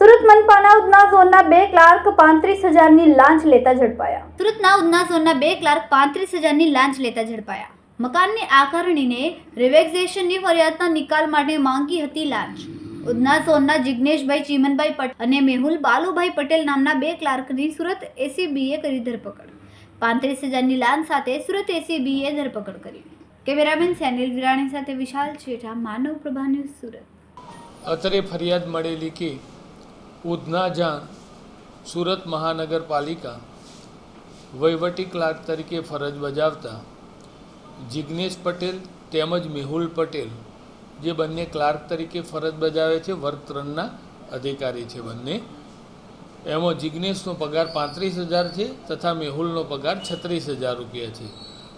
સુરત મનપાના નિકાલ માટે માંગી હતી લાંચ. ઉધના ઝોનના જિગ્નેશભાઈ ચીમનભાઈ અને મેહુલ બાલુભાઈ પટેલ નામના બે ક્લાર્કની સુરત એસીબીએ કરી ધરપકડ. પાંત્રીસ હજારની લાંચ સાથે સુરત એસીબીએ ધરપકડ કરી. કેમેરામેન સેનિલ વિરાણી સાથે વિશાલ છેઠા માનવ પ્રભા ન્યૂઝ સુરત. અત્રે ફરિયાદ મળેલી કે ઉધના જાણ સુરત મહાનગરપાલિકા વહીવટી ક્લાર્ક તરીકે ફરજ બજાવતા જિગ્નેશ પટેલ તેમજ મેહુલ પટેલ, જે બંને ક્લાર્ક તરીકે ફરજ બજાવે છે વર્ગ ત્રણના અધિકારી છે બંને. એમાં જિગ્નેશનો પગાર પાંત્રીસ હજાર છે તથા મેહુલનો પગાર છત્રીસ હજાર રૂપિયા છે.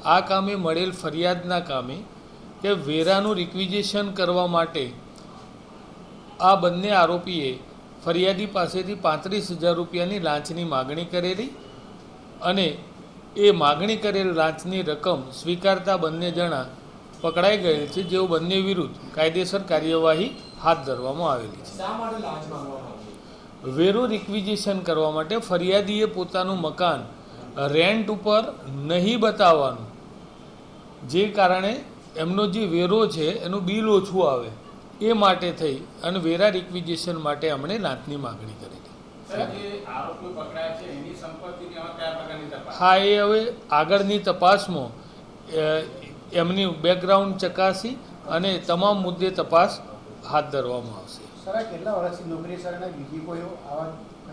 આ કામે મળેલ ફરિયાદના કામે કે વેરાનું રિક્વિઝેશન કરવા માટે આ બંને આરોપીએ ફરિયાદી પાસેથી પાંત્રીસ હજાર રૂપિયાની લાંચની માગણી કરેલી અને એ માગણી કરેલ લાંચની રકમ સ્વીકારતા બંને જણા પકડાઈ ગયેલ છે જેઓ બંને વિરુદ્ધ કાયદેસર કાર્યવાહી હાથ ધરવામાં આવેલી છે. વેરો રિક્વિઝેશન કરવા માટે ફરિયાદીએ પોતાનું મકાન રેન્ટ ઉપર નહીં બતાવવાનું. જે કારણે એમનો જે વેરો છે એનું બિલ ઓછું આવે. એ માટે થઈ અને વેરા રિક્વિઝિશન માટે એમણે નાતની માગણી કરી હા એ હવે આગળની તપાસમાં એમની બેકગ્રાઉન્ડ ચકાસી અને તમામ મુદ્દે તપાસ હાથ ધરવામાં આવશે. કેટલા વર્ષથી નોકરી સર બીજી કોઈ આવા?